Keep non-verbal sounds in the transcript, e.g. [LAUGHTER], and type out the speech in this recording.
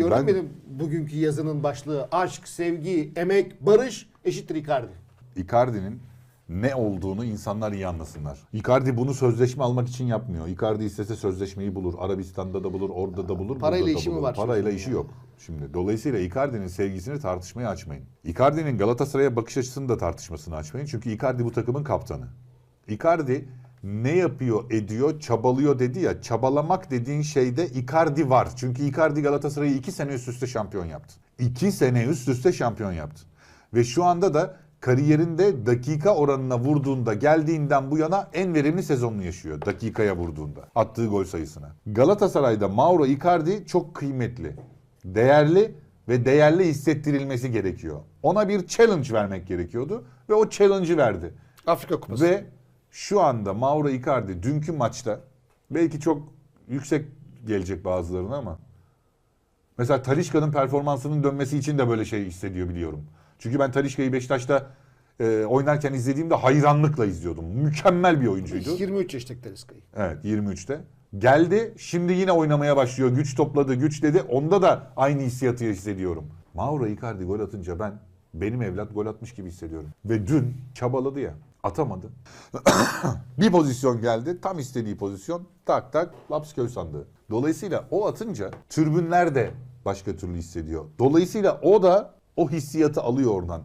Gördün ben benim bugünkü yazının başlığı aşk, sevgi, emek, barış eşittir Icardi. Icardi'nin ne olduğunu insanlar iyi anlasınlar. Icardi bunu sözleşme almak için yapmıyor. Icardi istese sözleşmeyi bulur. Arabistan'da da bulur, orada da bulur, Parayla işi mi var Parayla işi yok. Şimdi dolayısıyla Icardi'nin sevgisini tartışmaya açmayın. Icardi'nin Galatasaray'a bakış açısını da tartışmasını açmayın. Çünkü Icardi bu takımın kaptanı. Icardi ne yapıyor, ediyor, çabalıyor dedi ya. Çabalamak dediğin şeyde Icardi var. Çünkü Icardi Galatasaray'ı iki sene üst üste şampiyon yaptı. İki sene üst üste şampiyon yaptı. Ve şu anda da kariyerinde dakika oranına vurduğunda geldiğinden bu yana en verimli sezonunu yaşıyor. Dakikaya vurduğunda. Attığı gol sayısına. Galatasaray'da Mauro Icardi çok kıymetli. Değerli ve değerli hissettirilmesi gerekiyor. Ona bir challenge vermek gerekiyordu ve o challenge'ı verdi. Afrika Kupası. Ve şu anda Mauro Icardi dünkü maçta belki çok yüksek gelecek bazılarına ama mesela Talişka'nın performansının dönmesi için de böyle şey hissediyor biliyorum. Çünkü ben Talişka'yı Beşiktaş'ta e, oynarken izlediğimde hayranlıkla izliyordum. Mükemmel bir oyuncuydu. 23 yaşındaki Taliska'yı. Evet 23'te. Geldi şimdi yine oynamaya başlıyor. Güç topladı güç dedi. Onda da aynı hissiyatı hissediyorum. Mauro Icardi gol atınca ben benim evlat gol atmış gibi hissediyorum. Ve dün çabaladı ya atamadı. [COUGHS] bir pozisyon geldi tam istediği pozisyon tak tak laps göğüs sandığı. Dolayısıyla o atınca tribünler de başka türlü hissediyor. Dolayısıyla o da o hissiyatı alıyor oradan.